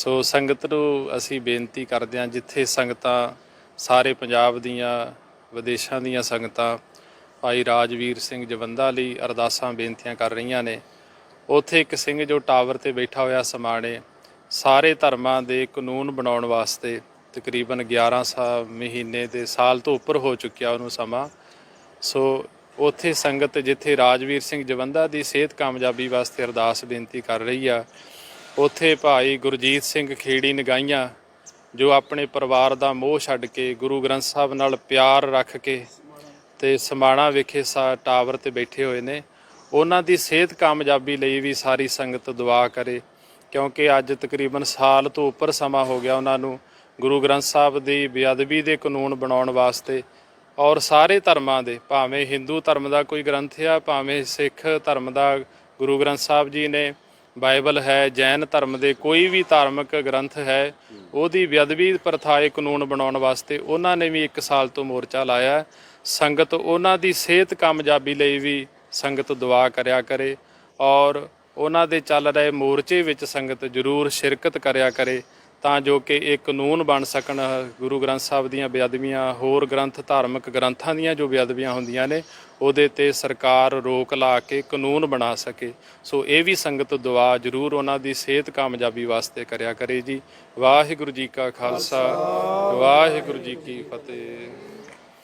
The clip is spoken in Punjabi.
ਸੋ ਸੰਗਤ ਨੂੰ ਅਸੀਂ ਬੇਨਤੀ ਕਰਦੇ ਹਾਂ, ਜਿੱਥੇ ਸੰਗਤਾਂ, ਸਾਰੇ ਪੰਜਾਬ ਦੀਆਂ, ਵਿਦੇਸ਼ਾਂ ਦੀਆਂ ਸੰਗਤਾਂ, ਭਾਈ ਰਾਜਵੀਰ ਸਿੰਘ ਜਵੰਦਾ ਲਈ ਅਰਦਾਸਾਂ ਬੇਨਤੀਆਂ ਕਰ ਰਹੀਆਂ ਨੇ। ਉੱਥੇ ਇੱਕ ਸਿੰਘ ਜੋ ਟਾਵਰ ਤੇ ਬੈਠਾ ਹੋਇਆ ਸਮਾਣੇ, ਸਾਰੇ ਧਰਮਾਂ ਦੇ ਕਾਨੂੰਨ ਬਣਾਉਣ ਵਾਸਤੇ ਤਕਰੀਬਨ 11 ਸਾਲ ਮਹੀਨੇ ਦੇ ਸਾਲ ਤੋਂ ਉੱਪਰ ਹੋ ਚੁੱਕਿਆ ਉਹਨੂੰ ਸਮਾਂ। ਸੋ ਉੱਥੇ ਸੰਗਤ ਜਿੱਥੇ ਰਾਜਵੀਰ ਸਿੰਘ ਜਵੰਦਾ ਦੀ ਸਿਹਤ ਕਾਮਯਾਬੀ ਵਾਸਤੇ ਅਰਦਾਸ ਬੇਨਤੀ ਕਰ ਰਹੀ ਆ ਉੱਥੇ ਭਾਈ ਗੁਰਜੀਤ ਸਿੰਘ ਖੇੜੀ ਨਗਾਈਆਂ ਜੋ ਆਪਣੇ ਪਰਿਵਾਰ ਦਾ ਮੋਹ ਛੱਡ ਕੇ ਗੁਰੂ ਗ੍ਰੰਥ ਸਾਹਿਬ ਨਾਲ ਪਿਆਰ ਰੱਖ ਕੇ ਤੇ ਸਮਾਣਾ ਵਿਖੇ ਸਾ ਟਾਵਰ ਤੇ ਬੈਠੇ ਹੋਏ ਨੇ, ਉਹਨਾਂ ਦੀ ਸਿਹਤ ਕਾਮਯਾਬੀ ਲਈ ਵੀ ਸਾਰੀ ਸੰਗਤ ਦੁਆ ਕਰੇ, ਕਿਉਂਕਿ ਅੱਜ ਤਕਰੀਬਨ ਸਾਲ ਤੋਂ ਉੱਪਰ ਸਮਾਂ ਹੋ ਗਿਆ ਉਹਨਾਂ ਨੂੰ ਗੁਰੂ ਗ੍ਰੰਥ ਸਾਹਿਬ ਦੀ ਬੇਅਦਬੀ ਦੇ ਕਾਨੂੰਨ ਬਣਾਉਣ ਵਾਸਤੇ ਔਰ ਸਾਰੇ ਧਰਮਾਂ ਦੇ, ਭਾਵੇਂ ਹਿੰਦੂ ਧਰਮ ਦਾ ਕੋਈ ਗ੍ਰੰਥ ਆ, ਭਾਵੇਂ ਸਿੱਖ ਧਰਮ ਦਾ ਗੁਰੂ ਗ੍ਰੰਥ ਸਾਹਿਬ ਜੀ ਨੇ ਬਾਈਬਲ ਹੈ, ਜੈਨ ਧਰਮ ਦੇ ਕੋਈ ਵੀ ਧਾਰਮਿਕ ਗ੍ਰੰਥ ਹੈ, ਉਹਦੀ ਬੇਅਦਬੀ ਪ੍ਰਥਾਏ ਕਾਨੂੰਨ ਬਣਾਉਣ ਵਾਸਤੇ ਉਹਨਾਂ ਨੇ ਵੀ 1 ਸਾਲ ਤੋਂ ਮੋਰਚਾ ਲਾਇਆ। ਸੰਗਤ ਉਹਨਾਂ ਦੀ ਸਿਹਤ ਕਾਮਯਾਬੀ ਲਈ ਵੀ ਸੰਗਤ ਦੁਆ ਕਰਿਆ ਕਰੇ ਔਰ ਉਹਨਾਂ ਦੇ ਚੱਲ ਰਹੇ ਮੋਰਚੇ ਵਿੱਚ ਸੰਗਤ ਜ਼ਰੂਰ ਸ਼ਿਰਕਤ ਕਰਿਆ ਕਰੇ। ਤਾਂ ਜੋ ਕਿ ਇਹ ਕਾਨੂੰਨ ਬਣ ਸਕਣ ਗੁਰੂ ਗ੍ਰੰਥ ਸਾਹਿਬ ਦੀਆਂ ਬੇਅਦਬੀਆਂ, ਹੋਰ ਗ੍ਰੰਥ, ਧਾਰਮਿਕ ਗ੍ਰੰਥਾਂ ਦੀਆਂ ਜੋ ਬੇਅਦਬੀਆਂ ਹੁੰਦੀਆਂ ਨੇ, ਉਹਦੇ ਤੇ ਸਰਕਾਰ ਰੋਕ ਲਾ ਕੇ ਕਾਨੂੰਨ ਬਣਾ ਸਕੇ। ਸੋ ਇਹ ਵੀ ਸੰਗਤ ਦੁਆ ਜ਼ਰੂਰ ਉਹਨਾਂ ਦੀ ਸਿਹਤ ਕਾਮਯਾਬੀ ਵਾਸਤੇ ਕਰਿਆ ਕਰੇ ਜੀ। ਵਾਹਿਗੁਰੂ ਜੀ ਕਾ ਖਾਲਸਾ, ਵਾਹਿਗੁਰੂ ਜੀ ਕੀ ਫਤਿਹ।